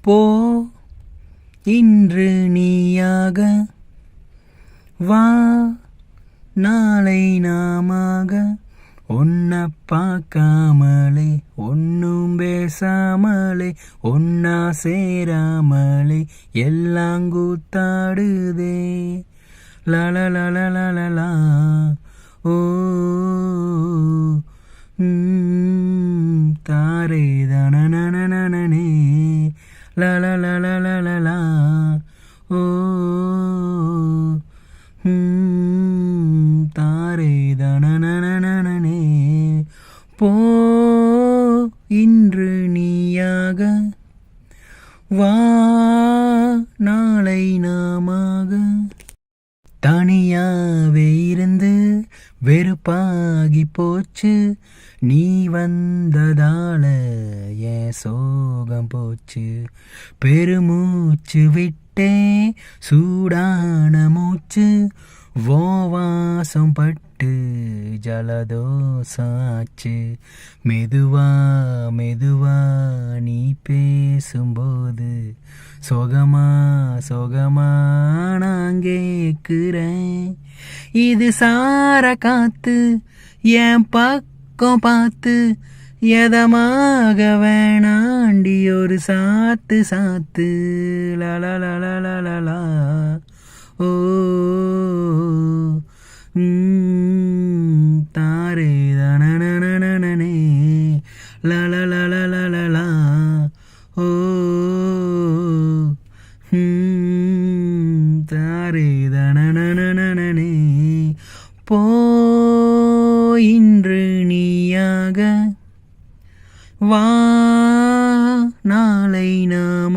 போ இன்று நீயாக வா நாளை நாமாக ஒன்ன பார்க்காமலே ஒன்றும் பேசாமலே ஒன்னா சேராமலே எல்லாம் கூத்தாடுதே. லலலலலலலா ஓ ம், oh, hmm, தாரே தனனனனனனே லலலலலலலா ஓ ம், தாரே தனனனனனனே போ இன்று நீயாக. வா நாளை நாமாக. தனியாவே வெறுப்பாகி போச்சு. நீ வந்ததால என் சோகம் போச்சு. பெருமூச்சு விட்டே சூடான மூச்சு. வாசம் பட்டு ஜலதோசாச்சு மெதுவா மெதுவா நீ பேசும்போது சொகமா சொகமா நான் கேட்குறேன் இது சார காத்து என் பக்கம் பார்த்து எதமாக வேணாண்டி ஒரு சாத்து சாத்து லலலலலலா ஓ தாரே தனனே லலலலலலா ஓ தாரே போ இன்று நீயாக. வா நாளை நாம்